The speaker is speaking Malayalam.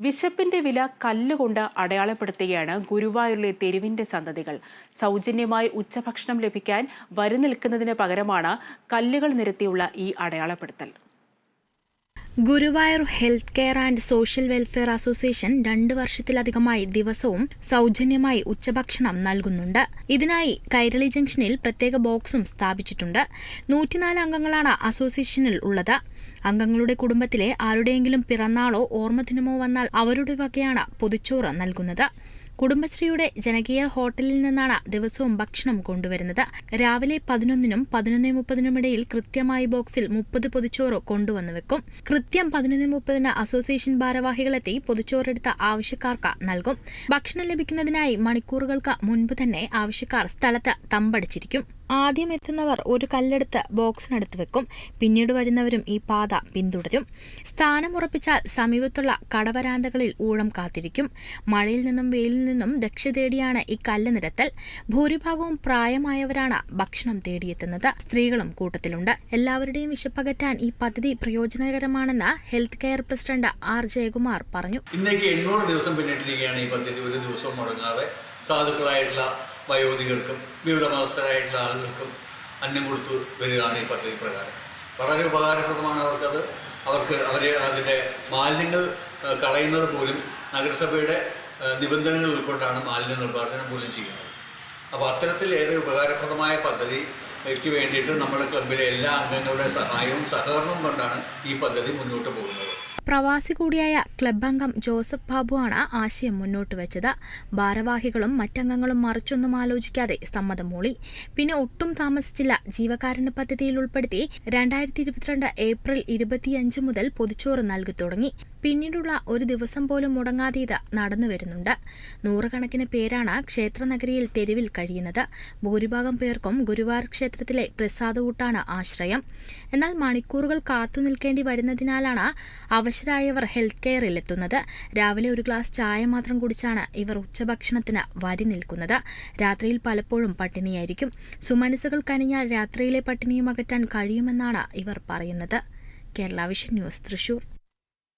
വിശപ്പിന്റെ വില കല്ലുകൊണ്ട് അടയാളപ്പെടുത്തുകയാണ് ഗുരുവായൂരിലെ തെരുവിന്റെ സന്തതികൾ. സൗജന്യമായി ഉച്ചഭക്ഷണം ലഭിക്കാൻ വരി നിൽക്കുന്നതിന് പകരമാണ് കല്ലുകൾ നിരത്തിയുള്ള ഈ അടയാളപ്പെടുത്തൽ. Guruvayur health care and social welfare association രണ്ട് വർഷത്തിലധികമായി ദിവസവും സൗജന്യമായി ഉച്ചഭക്ഷണം നൽകുന്നുണ്ട്. ഇതിനായി കൈരളി ജംഗ്ഷനിൽ പ്രത്യേക ബോക്സും സ്ഥാപിച്ചിട്ടുണ്ട്. നൂറ്റിനാല് അംഗങ്ങളാണ് അസോസിയേഷനിൽ ഉള്ളത്. അംഗങ്ങളുടെ കുടുംബത്തിലെ ആരുടെയെങ്കിലും പിറന്നാളോ ഓർമ്മദിനമോ വന്നാൽ അവരുടെ വകയാണ് പൊതിച്ചോറ് നൽകുന്നത്. കുടുംബശ്രീയുടെ ജനകീയ ഹോട്ടലിൽ നിന്നാണ് ദിവസവും ഭക്ഷണം കൊണ്ടുവരുന്നത്. രാവിലെ പതിനൊന്നിനും പതിനൊന്ന് മുപ്പതിനുമിടയിൽ കൃത്യമായി ബോക്സിൽ മുപ്പത് പൊതിച്ചോറ് കൊണ്ടുവന്നു വെക്കും. കൃത്യം പതിനൊന്ന് മുപ്പതിന് അസോസിയേഷൻ ഭാരവാഹികളെത്തി പൊതിച്ചോറെടുത്ത ആവശ്യക്കാർക്ക് നൽകും. ഭക്ഷണം ലഭിക്കുന്നതിനായി മണിക്കൂറുകൾക്ക് മുൻപ് തന്നെ ആവശ്യക്കാർ സ്ഥലത്ത് തമ്പടിച്ചിരിക്കും. ആദ്യം എത്തുന്നവർ ഒരു കല്ലെടുത്ത് ബോക്സിനടുത്ത് വെക്കും. പിന്നീട് വരുന്നവരും ഈ പാത പിന്തുടരും. സ്ഥാനം ഉറപ്പിച്ചാൽ സമീപത്തുള്ള കടവരാന്തകളിൽ ഊഴം കാത്തിരിക്കും. മഴയിൽ നിന്നും വെയിലിൽ നിന്നും രക്ഷ തേടിയാണ് ഈ കല്ല് നിരത്തൽ. ഭൂരിഭാഗവും പ്രായമായവരാണ് ഭക്ഷണം തേടിയെത്തുന്നത്. സ്ത്രീകളും കൂട്ടത്തിലുണ്ട്. എല്ലാവരുടെയും വിശപ്പകറ്റാൻ ഈ പദ്ധതി പ്രയോജനകരമാണെന്ന് health care president R Jayakumar പറഞ്ഞു. ഇന്നേക്ക് എണ്ണൂറ് ദിവസം പിന്നിട്ടിരിക്കുകയാണ് ഈ പദ്ധതി. ഒരു ദിവസം മുടങ്ങാതെ സാധുക്കളായിട്ടുള്ള വയോധികർക്കും വിവിധ മതസ്ഥരായിട്ടുള്ള ആളുകൾക്കും അന്നം കൊടുത്തു വരികയാണ് ഈ പദ്ധതി പ്രകാരം. വളരെ ഉപകാരപ്രദമാണ് അവർക്കത്. അവർക്ക് അവരെ അതിന്റെ മാലിന്യങ്ങൾ കളയുന്നത് പോലും നഗരസഭയുടെ നിബന്ധനകൾ ഉൾക്കൊണ്ടാണ് മാലിന്യ നിർമ്മാർജനം പോലും ചെയ്യുന്നത്. അപ്പോൾ അത്തരത്തിൽ ഏറെ ഉപകാരപ്രദമായ പദ്ധതിക്ക് വേണ്ടിയിട്ട് നമ്മുടെ ക്ലബിലെ എല്ലാ അംഗങ്ങളുടെ സഹായവും സഹകരണവും കൊണ്ടാണ് ഈ പദ്ധതി മുന്നോട്ട് പോകുന്നത്. പ്രവാസി കൂടിയായ ക്ലബ് അംഗം ജോസഫ് ബാബുവാണ് ആശയം മുന്നോട്ട് വെച്ചത്. ഭാരവാഹികളും മറ്റംഗങ്ങളും മറിച്ചൊന്നും ആലോചിക്കാതെ സമ്മതം മൂളി. പിന്നെ ഒട്ടും താമസിച്ചില്ല. ജീവകാരുണ്യ പദ്ധതിയിൽ ഉൾപ്പെടുത്തി രണ്ടായിരത്തി ഇരുപത്തിരണ്ട് ഏപ്രിൽ ഇരുപത്തിയഞ്ച് മുതൽ പൊതിച്ചോറ് നൽകി തുടങ്ങി. പിന്നീടുള്ള ഒരു ദിവസം പോലും മുടങ്ങാതെ ഇത് നടന്നു വരുന്നുണ്ട്. നൂറുകണക്കിന് പേരാണ് ക്ഷേത്രനഗരിയിൽ തെരുവിൽ കഴിയുന്നത്. ഭൂരിഭാഗം പേർക്കും ഗുരുവായൂർ ക്ഷേത്രത്തിലെ പ്രസാദകൂട്ടാണ് ആശ്രയം. എന്നാൽ മണിക്കൂറുകൾ കാത്തു നിൽക്കേണ്ടി വരുന്നതിനാലാണ് അവശരായവർ ഹെൽത്ത് കെയറിൽ എത്തുന്നത് രാവിലെ ഒരു ഗ്ലാസ് ചായ മാത്രം കുടിച്ചാണ് ഇവർ ഉച്ചഭക്ഷണത്തിന് വരി നിൽക്കുന്നത്. രാത്രിയിൽ പലപ്പോഴും പട്ടിണിയായിരിക്കും. സുമനസുകൾ കനിഞ്ഞാൽ രാത്രിയിലെ പട്ടിണിയും അകറ്റാൻ കഴിയുമെന്നാണ് ഇവർ പറയുന്നത്. Kerala vision news Thrissur.